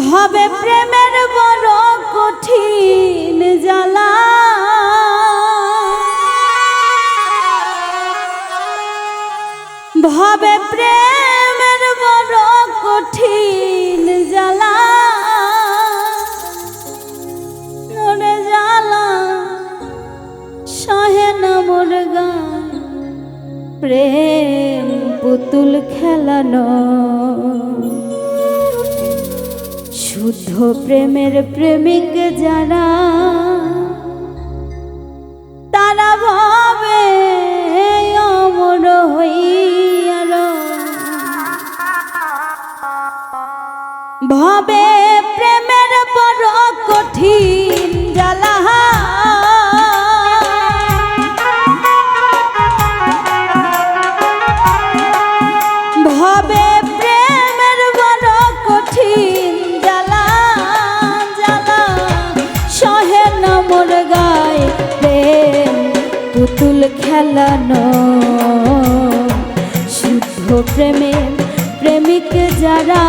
ভবে প্রেমের বড় কঠিন জ্বালা। ভবে প্রেমের বড় কঠিন জ্বালা। জ্বালা, সহে না মোর গান। প্রেম পুতুল খেলানো। শুদ্ধ প্রেমের প্রেমিক যারা জ্বালানো। শুদ্ধ প্রেমে প্রেমিক যারা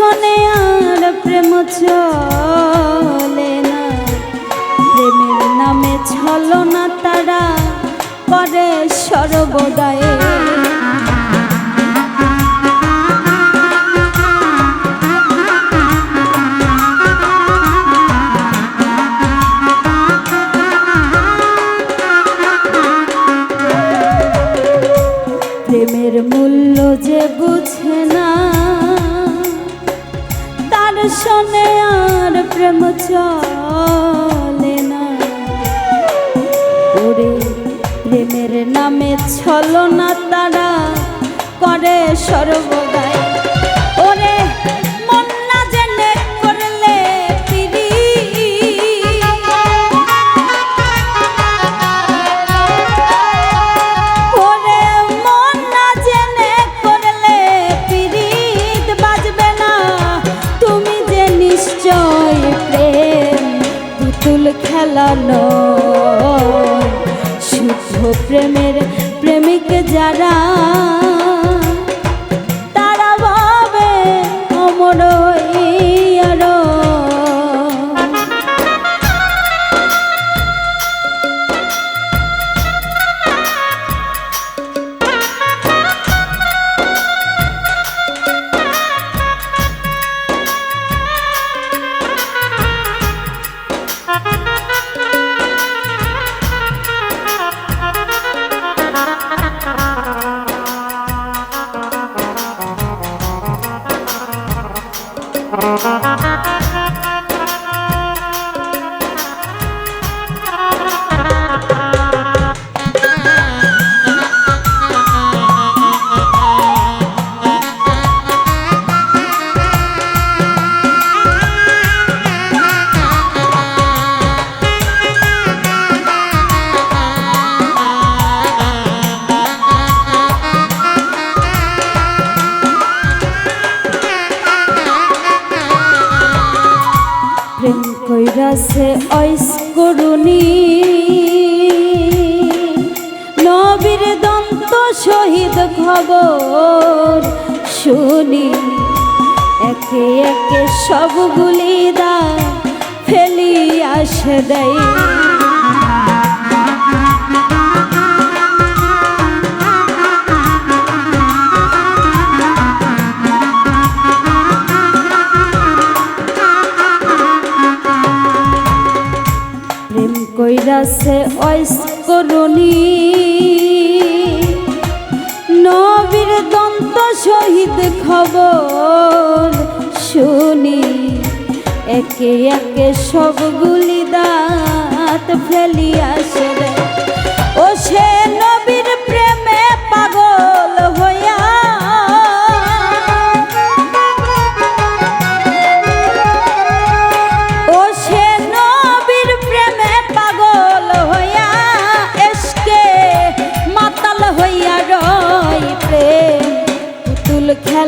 পিছনে আর প্রেম চলে না। প্রেমের নামে ছলনা তারা পরে সর্বদায় ছলনা তারা করে সর্ব আছে ঐস করুনি নবীর দন্ত শহীদ খবর শুনি। একে একে সবগুলি দা ফেলি আসে দেয় প্রেম ঐস করুনি নবীর দন্ত শহীদ খবর শুনি। একে একে সবগুলি দাঁত ফেলি আসবে ও সে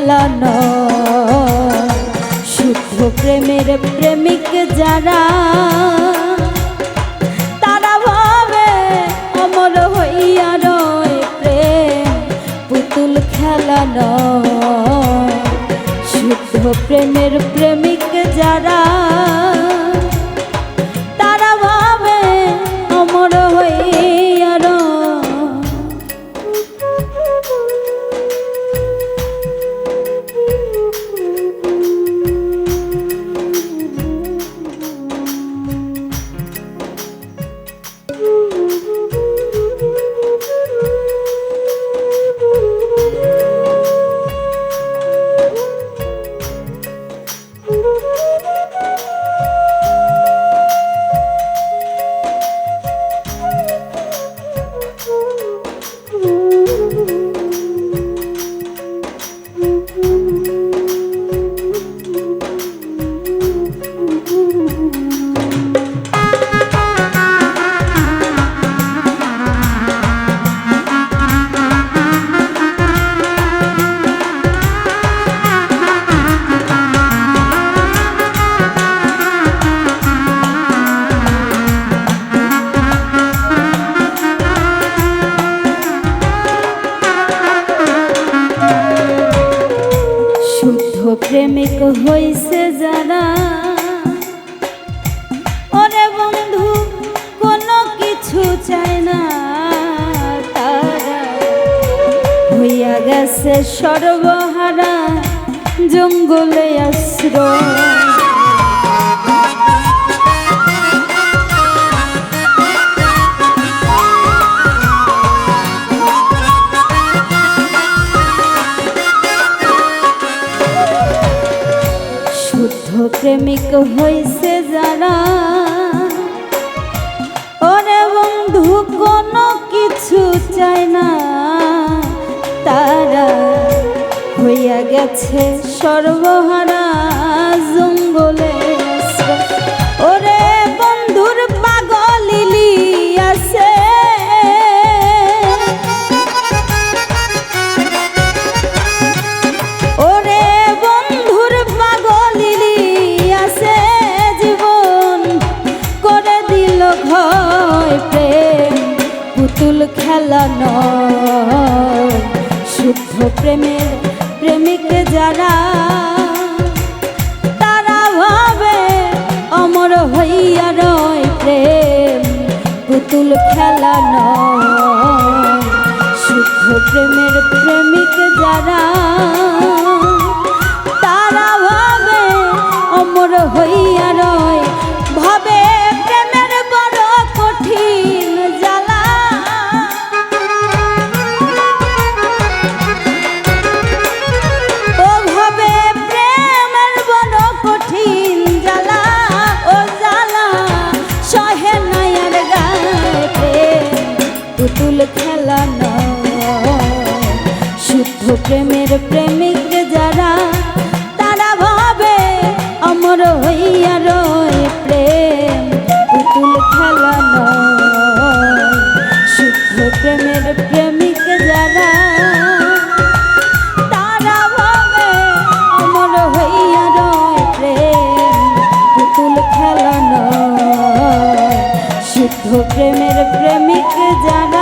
খেলা শুদ্ধ প্রেমের প্রেমিক যারা, তারা ভাবে অমর হইয়া রয় প্রেম, পুতুল খেলা নয় শুদ্ধ প্রেমের প্রেমিক যারা চায় না হইয়া গেছে সর্বহারা জঙ্গলে আশ্রয়। শুদ্ধ প্রেমিক হইছে হইয়া গেছে সর্বহারা জঙ্গলে। নয় শুদ্ধ প্রেমের প্রেমিক যারা প্রেমের প্রেমিক যারা, তারা ভাবে অমর হইয়া রয় প্রেম। পুতুল খেলা নয়, শুদ্ধ প্রেমের প্রেমিক যারা, তারা ভাবে অমর হইয়া রয় প্রেম। পুতুল খেলা শুদ্ধ প্রেমের প্রেমিক যারা